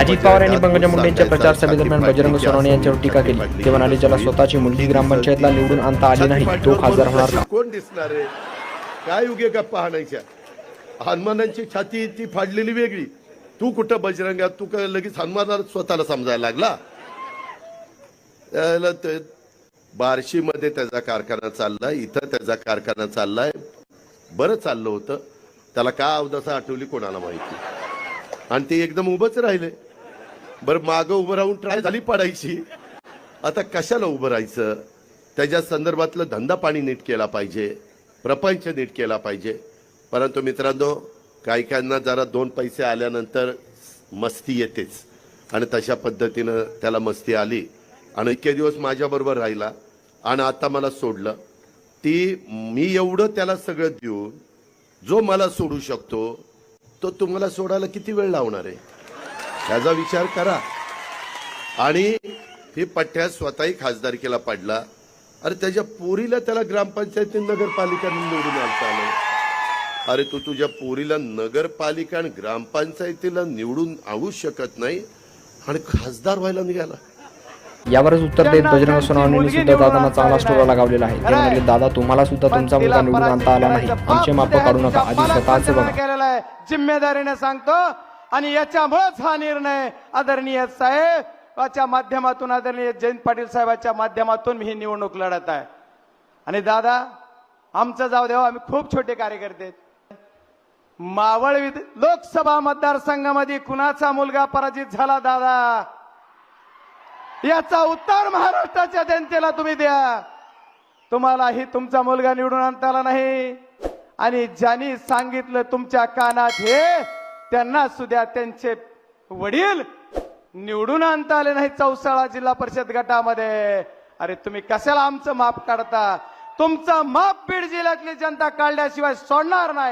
अजित पवार यांनी पंकजा मुंडे यांच्या प्रचार सभेदरम्यान बजरंग सोनवणे यांच्यावर टीका केली. ते म्हणाले ज्याला स्वतःची मुलगी ग्रामपंचायतला निवडून आणता आली नाही तो खासदार होणार का कोण दिसणार आहे? काय उगे गप्पा हाणायच्या? हनुमानांची छाती ती फाडलेली वेगळी. तू कुठं बजरंगात तू काय लगेच हनुमानाला स्वतःला समजायला लागला? बार्शीमध्ये त्याचा कारखाना चाललाय इथं त्याचा कारखाना चाललाय. बरं चाललं होतं. त्याला का अवदसा आठवली कोणाला माहिती? आणि ते एकदम उभंच राहिले. बरं मागं उभं राहून ट्राय झाली पडायची. आता कशाला उभं राहायचं? त्याच्या संदर्भातलं धंदा पाणी नीट केला पाहिजे प्रपंच नीट केला पाहिजे. परंतु मित्रांनो काही काहींना जरा दोन पैसे आल्यानंतर मस्ती येतेच. आणि तशा पद्धतीनं त्याला मस्ती आली. आणि इतके दिवस माझ्याबरोबर राहिला. आणि आता मला सोडलं. ती मी एवढं त्याला सगळं देऊन जो मला सोडू शकतो तो तुम्हाला सोडायला किती वेळ लावणार आहे? त्याचा विचार करा. आणि ही पठ्ठ्या स्वतःही खासदारकीला पडला. अरे त्याच्या पोरीला त्याला ग्रामपंचायती नगरपालिकेने निवडून आणता आलं. अरे तू तुझ्या पोरीला नगरपालिका आणि ग्रामपंचायतीला निवडून आणू शकत नाही आणि खासदार व्हायला निघाला. यावरच उत्तर देत बजरंग सोनवणेंनी सुद्धा दादांना चांगला स्टोरा लगावलेला आहे. ते म्हणाले दादा तुम्हाला सुद्धा तुमचा मुलगा निवडून आणता आला नाही. आमचे माप काढू नका. आधी स्वतःच बघा जिम्मेदारीने सांगतो आणि याच्यामुळेच हा निर्णय आदरणीय साहेबाच्या माध्यमातून आदरणीय जयंत पाटील साहेबाच्या माध्यमातून मी ही निवडणूक लढत आहे. आणि दादा आमचं जाऊ देवा हो, आम्ही खूप छोटे कार्यकर्ते मावळ विध- लोकसभा मतदारसंघामध्ये कुणाचा मुलगा पराजित झाला दादा? याचा उत्तर महाराष्ट्राच्या जनतेला तुम्ही द्या. तुम्हालाही तुमचा मुलगा निवडून आणता आला नाही. आणि ज्यांनी सांगितलं तुमच्या कानात हे त्यांना सुद्धा त्यांचे वडील निवडून आणता आले नाही चौसाळा जिल्हा परिषद गटामध्ये. अरे तुम्ही कशाला आमचं माप काढता? तुमचं माप बीड जिल्ह्यातली जनता काढल्याशिवाय सोडणार नाही.